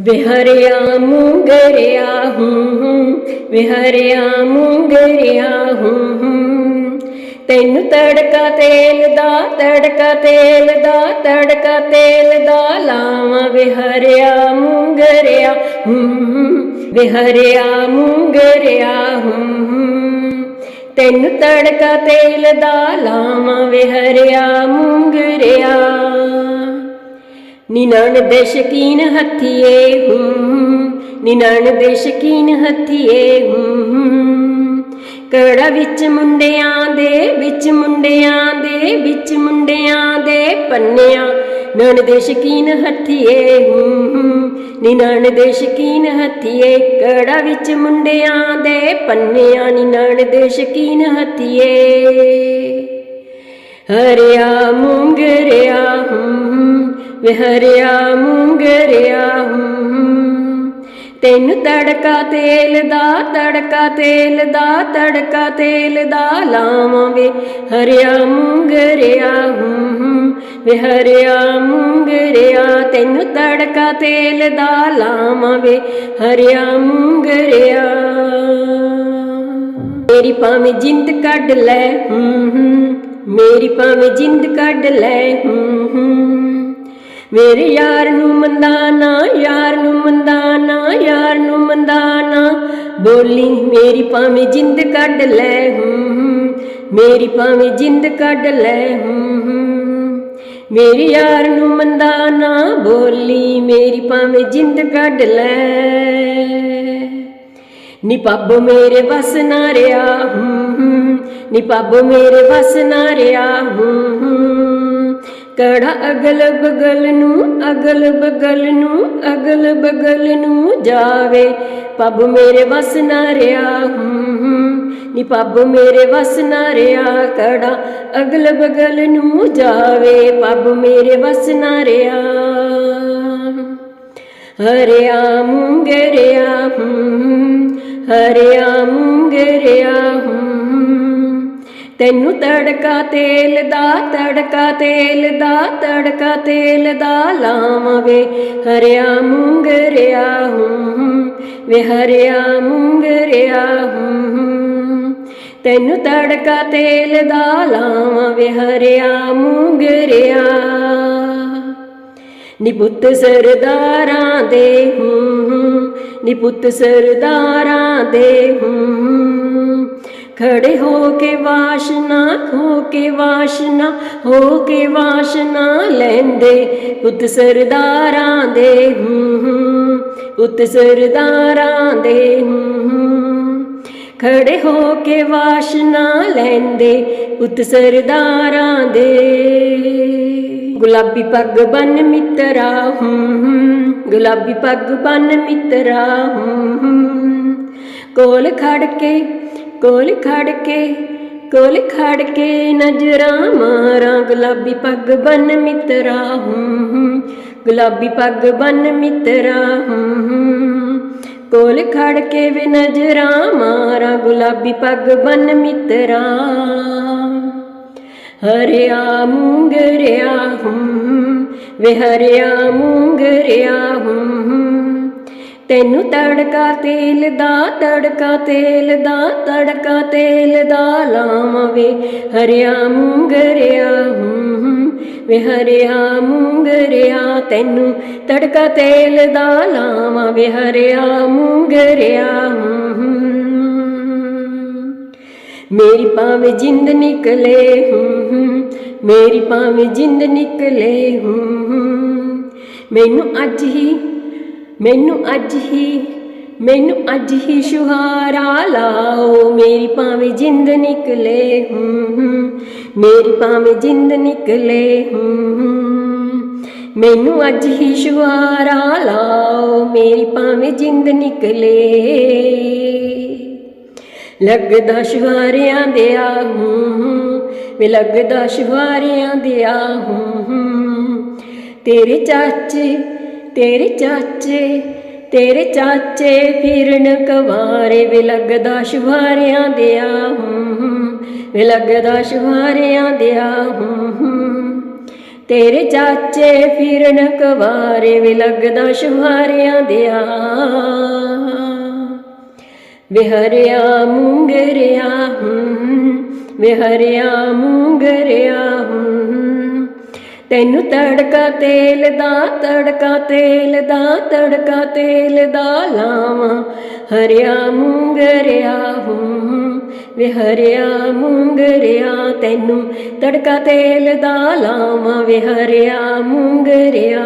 ਵਿਹਰਿਆ ਮੁੰਗਰਿਆ ਹੂੰ ਹੂੰ ਵਿਹਰਿਆ ਮੁੰਗਰਿਆ ਤੈਨੂੰ ਤੜਕਾ ਤੇਲ ਦਾ, ਤੜਕਾ ਤੇਲ ਦਾ, ਤੜਕਾ ਤੇਲ ਦਾ ਲਾਵਾਂ। ਵਿਹਰਿਆ ਮੁੰਗਰਿਆ ਹੂੰ ਹੂੰ ਵਿਹਰਿਆ ਮੁੰਗਰਿਆ ਹੂੰ ਹੂੰ। ਤੈਨੂੰ ਤੜਕਾ ਤੇਲ ਦਾ ਲਾਵਾਂ, ਵਿਹਰਿਆ ਮੁੰਗਰਿਆ। ਨਿਨਣ ਦੇ ਸ਼ਕੀਨ ਹੱਥੀਏ ਹੂੰ, ਨਿਨਣ ਦੇ ਸ਼ਕੀਨ ਹੱਥੀਏ ਹੂੰ। ਕੜਾ ਵਿੱਚ ਮੁੰਡਿਆਂ ਦੇ, ਵਿੱਚ ਮੁੰਡਿਆਂ ਦੇ, ਵਿੱਚ ਮੁੰਡਿਆਂ ਦੇ ਪੰਨਿਆਂ। ਨਣ ਦੇ ਸ਼ਕੀਨ ਹੱਥੀਏ ਹੂੰ, ਨਿਨਣ ਦੇ ਸ਼ਕੀਨ ਹੱਥੀਏ। ਕੜਾ ਵਿੱਚ ਮੁੰਡਿਆਂ ਦੇ, ਪੰਨਿਆਂ ਨਿਨਣ ਦੇ ਸ਼ਕੀਨ ਹੱਥੀਏ। ਹਰਿਆ ਮੁੰਗਰਿਆ ਹੂੰ ਵੇ ਹਰਿਆ ਮੁੰਗਰਿਆ ਹੂੰ ਤੈਨੂੰ ਤੜਕਾ ਤੇਲ ਦਾ ਤੜਕਾ, ਤੇਲ ਦਾ ਤੜਕਾ, ਤੇਲ ਦਾ ਲਾਵਾਂ ਵੇ ਹਰਿਆ ਮੁੰਗਰਿਆ ਹੂੰ ਵੇ ਹਰਿਆ ਮੁੰਗਰਿਆ, ਤੈਨੂੰ ਤੜਕਾ ਤੇਲ ਦਾ ਲਾਵਾਂ ਵੇ ਹਰਿਆ ਮੁੰਗਰਿਆ। ਮੇਰੀ ਭਾਵੇਂ ਜਿੰਦ ਕੱਢ ਲੈ ਹੂੰ ਹੂੰ ਮੇਰੀ ਭਾਵੇਂ ਜਿੰਦ ਕੱਢ ਲੈ ਹੂੰ ਹੂੰ ਮੇਰੇ ਯਾਰ ਨੂੰ ਮੰਦਾਨਾ ਯਾਰ ਨੂੰ ਮੰਦਾਨਾ ਯਾਰ ਨੂੰ ਮੰਦਾਨਾ ਬੋਲੀ, ਮੇਰੀ ਭਾਵੇਂ ਜਿੰਦ ਕੱਢ ਲੈ ਹੂੰ ਮੇਰੀ ਭਾਵੇਂ ਜਿੰਦ ਕੱਢ ਲੈ ਹੂੰ ਹੂੰ ਮੇਰੀ ਯਾਰ ਨੂੰ ਮੰਦਾਨਾ ਬੋਲੀ, ਮੇਰੀ ਭਾਵੇਂ ਜਿੰਦ ਕੱਢ ਲੈ। ਨੀ ਪੱਬ ਮੇਰੇ ਵਸ ਨਾ ਰਿਆ ਹੂੰ ਹੂੰ ਨੀ ਪੱਬ ਮੇਰੇ ਵਸ ਨਾ ਰਿਆ ਹੂੰ ਕੜਾ ਅਗਲ ਬਗਲ ਨੂੰ, ਅਗਲ ਬਗਲ ਨੂੰ, ਅਗਲ ਬਗਲ ਨੂੰ ਜਾਵੇ? ਪੱਬ ਮੇਰੇ ਵਸ ਨਾ ਰਿਆ ਹੂੰ ਨੀ ਪੱਬ ਮੇਰੇ ਵਸ ਨਾ ਰਿਆ ਕੜਾ ਅਗਲ ਬਗਲ ਨੂੰ ਜਾਵੇ? ਪੱਬ ਮੇਰੇ ਵਸ ਨਾ ਰਿਆ। ਹਰਿਆ ਮੁੰਗਰਿਆ ਹੂੰ ਹਰਿਆ ਮੁੰਗਰਿਆ ਹੂੰ ਤੈਨੂੰ ਤੜਕਾ ਤੇਲ ਦਾ, ਤੜਕਾ ਤੇਲ ਦਾ, ਤੜਕਾ ਤੇਲ ਦਾ ਲਾਵਾਂ ਵੇ ਹਰਿਆ ਮੁੰਗਰਿਆ ਹੂੰ, ਵੇ ਹਰਿਆ ਮੁੰਗਰਿਆ ਹੂੰ। ਤੈਨੂੰ ਤੜਕਾ ਤੇਲ ਦਾ ਲਾਵਾਂ ਵੇ ਹਰਿਆ ਮੁੰਗਰਿਆ। ਨੀ ਸਰਦਾਰਾਂ ਦੇ ਹੂੰ, ਨੀ ਸਰਦਾਰਾਂ ਦੇ ਹੂੰ। ਖੜੇ ਹੋ ਕੇ ਵਾਸ਼ਨਾ ਹੋ ਕੇ ਵਾਸ਼ਨਾ ਹੋ ਕੇ ਵਾਸ਼ਨਾ ਲੈਂਦੇ। ਪੁੱਤ ਸਰਦਾਰਾਂ ਦੇ ਹੂੰ ਪੁੱਤ ਸਰਦਾਰਾਂ ਦੇ ਹੂੰ ਖੜੇ ਹੋ ਕੇ ਵਾਸ਼ਨਾ ਲੈਂਦੇ, ਪੁੱਤ ਸਰਦਾਰਾਂ ਦੇ। ਗੁਲਾਬੀ ਪੱਗ ਬੰਨ ਮਿੱਤਰਾ ਹੂੰ ਗੁਲਾਬੀ ਪੱਗ ਬੰਨ ਮਿੱਤਰਾ ਹੂੰ ਕੋਲ ਖੜ ਕੇ ਕੋਲ ਖੜ ਕੇ, ਕੋਲ ਖੜ ਕੇ ਨਜ਼ਰਾਂ ਮਾਰਾਂ। ਗੁਲਾਬੀ ਪੱਗ ਬਨ ਮਿੱਤਰਾ ਹੂੰ ਗੁਲਾਬੀ ਪੱਗ ਬਨ ਮਿੱਤਰਾ ਹੂੰ ਕੋਲ ਖੜ ਕੇ ਵੀ ਨਜ਼ਰਾਂ ਮਾਰਾਂ। ਗੁਲਾਬੀ ਪੱਗ ਬਨ ਮਿੱਤਰਾ। ਹਰਿਆ ਮੁੰਗਰਿਆ ਹੂੰ, ਵੇ ਹਰਿਆ ਮੂੰਗਰਿਆ ਹੂੰ। ਤੈਨੂੰ ਤੜਕਾ ਤੇਲ ਦਾ, ਤੜਕਾ ਤੇਲ ਦਾ, ਤੜਕਾ ਤੇਲ ਦਾ ਲਾਵਾਂ ਵੇ ਹਰਿਆ ਮੂੰਗਰਿਆ ਹੂੰ ਵੇ ਹਰਿਆ ਮੂੰਗਰਿਆ, ਤੈਨੂੰ ਤੜਕਾ ਤੇਲ ਦਾ ਲਾਵਾਂ ਵੇ ਹਰਿਆ ਮੂੰਗਰਿਆ ਹੂੰ ਮੇਰੀ ਭਾਵੇਂ ਜਿੰਦ ਨਿਕਲੇ ਹੂੰ ਮੇਰੀ ਭਾਵੇਂ ਜਿੰਦ ਨਿਕਲੇ ਹੂੰ ਮੈਨੂੰ ਅੱਜ ਹੀ ਮੈਨੂੰ ਅੱਜ ਹੀ, ਮੈਨੂੰ ਅੱਜ ਹੀ ਸ਼ੁਹਾਰਾ ਲਾਓ। ਮੇਰੀ ਭਾਵੇਂ ਜਿੰਦ ਨਿਕਲੇ, ਹੂੰ ਮੇਰੀ ਭਾਵੇਂ ਜਿੰਦ ਨਿਕਲੇ, ਹੂੰ ਮੈਨੂੰ ਅੱਜ ਹੀ ਸ਼ੁਹਾਰਾ ਲਾਓ। ਮੇਰੀ ਭਾਵੇਂ ਜਿੰਦ ਨਿਕਲੇ। ਲੱਗਦਾ ਸ਼ੁਹਾਰਿਆਂ ਦੇ ਆ, ਹੂੰ ਵੇ ਲੱਗਦਾ ਸ਼ੁਹਾਰਿਆਂ ਦੇ ਆ ਹੂੰ। ਤੇਰੇ ਚਾਚੇ ਤੇਰੇ ਚਾਚੇ ਤੇਰੇ ਚਾਚੇ ਫਿਰਨ ਕਵਾਰੇ ਵੇ ਲੱਗਦਾ ਸ਼ੁਹਾਰਿਆਂ ਦੇ ਆ ਹੂੰ ਵੇ ਲੱਗਦਾ ਸ਼ੁਹਾਰਿਆਂ ਦੇ ਹੂੰ ਤੇਰੇ ਚਾਚੇ ਫਿਰਨ ਕਵਾਰੇ ਵੀ ਲੱਗਦਾ ਸ਼ੁਹਾਰਿਆਂ ਦਿਆ ਵਿਹਰਿਆ ਮੂੰਗਰਿਆ ਹੂੰ, ਵਿਹਰਿਆ ਮੂੰਗਰਿਆ ਤੈਨੂੰ ਤੜਕਾ ਤੇਲ ਦਾ, ਤੜਕਾ ਤੇਲ ਦਾ, ਤੜਕਾ ਤੇਲ ਦਾ ਲਾਵਾਂ। ਹਰਿਆ ਮੂੰਗਰਿਆ ਹੂੰ, ਵੇ ਹਰਿਆ ਮੂੰਗਰਿਆ, ਤੈਨੂੰ ਤੜਕਾ ਤੇਲ ਦਾ ਲਾਵਾਂ, ਵੇ ਹਰਿਆ ਮੂੰਗਰਿਆ।